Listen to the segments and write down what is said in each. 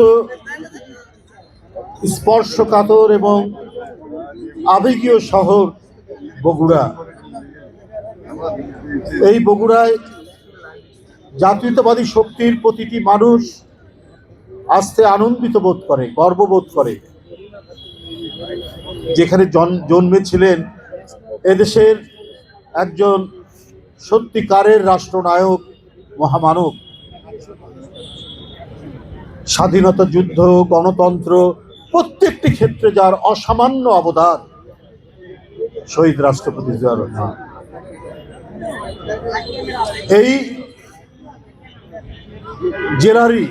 অত্যন্ত স্পর্শকাতর এবং আবেগীয় শহর বগুড়া। এই বগুড়ায় জাতীয়তাবাদী শক্তির প্রতিটি মানুষ আস্তে আনন্দিত বোধ করে, গর্ববোধ করে। যেখানে জন- জন্মেছিলেন এদেশের একজন সত্যিকারের রাষ্ট্রনায়ক, মহামানব। স্বাধীনতা যুদ্ধ, গণতন্ত্র, প্রত্যেকটি ক্ষেত্রে যার অসামান্য অবদান, শহীদ রাষ্ট্রপতি রহমান। এই জেলারই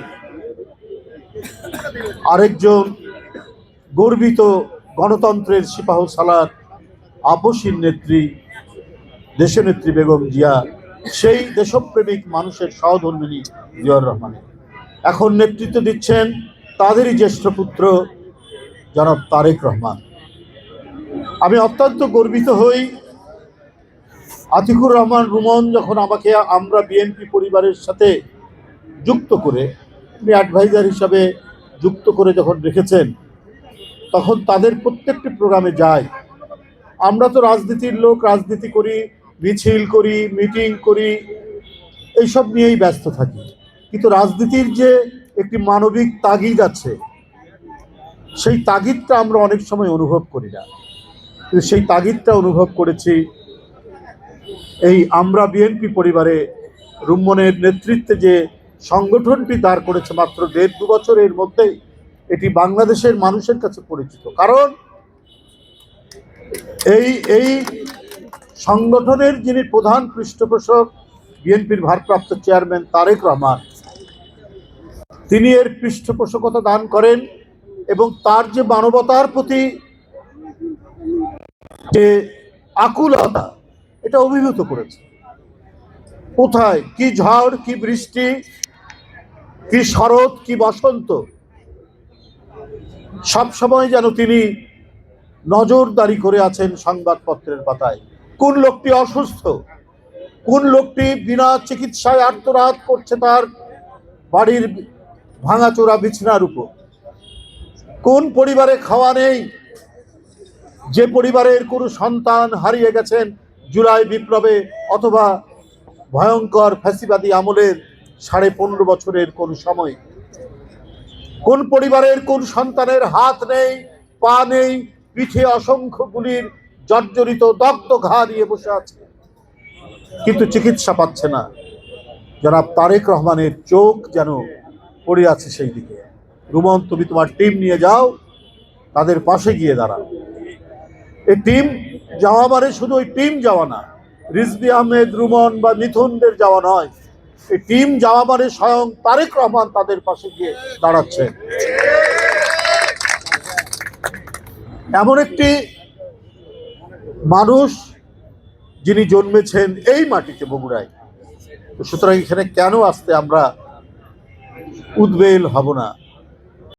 আরেকজন গর্বিত গণতন্ত্রের সিপাহ সালার আপসীর নেত্রী, দেশনেত্রী বেগম জিয়া, সেই দেশপ্রেমিক মানুষের সহধর্মিনী জিয়াউর রহমান এখন নেতৃত্ব দিচ্ছেন তাদেরই জ্যেষ্ঠ পুত্র জনাব তারেক রহমান। আমি অত্যন্ত গর্বিত হই আতিকুর রহমান রুমন যখন আমাকে আমরা বিএনপি পরিবারের সাথে যুক্ত করে, উনি অ্যাডভাইজার হিসাবে যুক্ত করে যখন রেখেছেন, তখন তাদের প্রত্যেকটি প্রোগ্রামে যাই। আমরা তো রাজনীতির লোক, রাজনীতি করি, মিছিল করি, মিটিং করি, এইসব নিয়েই ব্যস্ত থাকি। কিন্তু রাজনীতির যে একটি মানবিক তাগিদ আছে, সেই তাগিদটা আমরা অনেক সময় অনুভব করি না। কিন্তু সেই তাগিদটা অনুভব করেছি এই আমরা বিএনপি পরিবারে রুম্মনের নেতৃত্বে যে সংগঠনটি দাঁড় করেছে মাত্র দেড় দু বছরের মধ্যেই, এটি বাংলাদেশের মানুষের কাছে পরিচিত। কারণ এই এই সংগঠনের যিনি প্রধান পৃষ্ঠপোষক, বিএনপির ভারপ্রাপ্ত চেয়ারম্যান তারেক রহমান তিনি এর পৃষ্ঠপোষকতা দান করেন এবং তার যে মানবতার প্রতি যে আকুলতা, এটা অভিভূত করেছে। কোথায়? কি ঝড়, কি বৃষ্টি, কি শরৎ, কি বসন্ত, সব সময় যেন তিনি নজরদারি করে আছেন সংবাদপত্রের পাতায়। কোন লোকটি অসুস্থ? কোন লোকটি বিনা চিকিৎসায় আত্মরাত করছে তার বাড়ির ভাঙাচোরা বিছনার উপর। কোন পরিবারে খাওয়া নেই, যে পরিবারের কোনো সন্তান হারিয়ে গেছেন জুলাই বিপ্লবে অথবা ভয়ঙ্কর ফ্যাসিবাদী আমলের সাড়ে পনেরো বছরের কোন সময়। কোন পরিবারের কোন সন্তানের হাত নেই, পা নেই, পিঠে অসংখ্য গুলির জর্জরিত দগ্ধ ঘা নিয়ে বসে আছে। কিন্তু চিকিৎসা পাচ্ছে না। জনাব তারেক রহমানের চোখ যেন পড়ে আছে সেই দিকে। রুমন, তুমি তোমার টিম নিয়ে যাও, তাদের পাশে গিয়ে দাঁড়াও। এই টিম যাওয়া মানে শুধু ওই টিম যাওয়া না রিজবি আহমেদ, রুমন বা মিথুনদের যাওয়া নয়। এই টিম যাওয়া মানে স্বয়ং তারেক রহমান তাদের পাশে গিয়ে দাঁড়াচ্ছেন। এমন একটি মানুষ যিনি জন্মেছেন এই মাটিতে বগুড়ায়। সুতরাং এখানে কেন আসতে আমরা উদ্বেল হব না।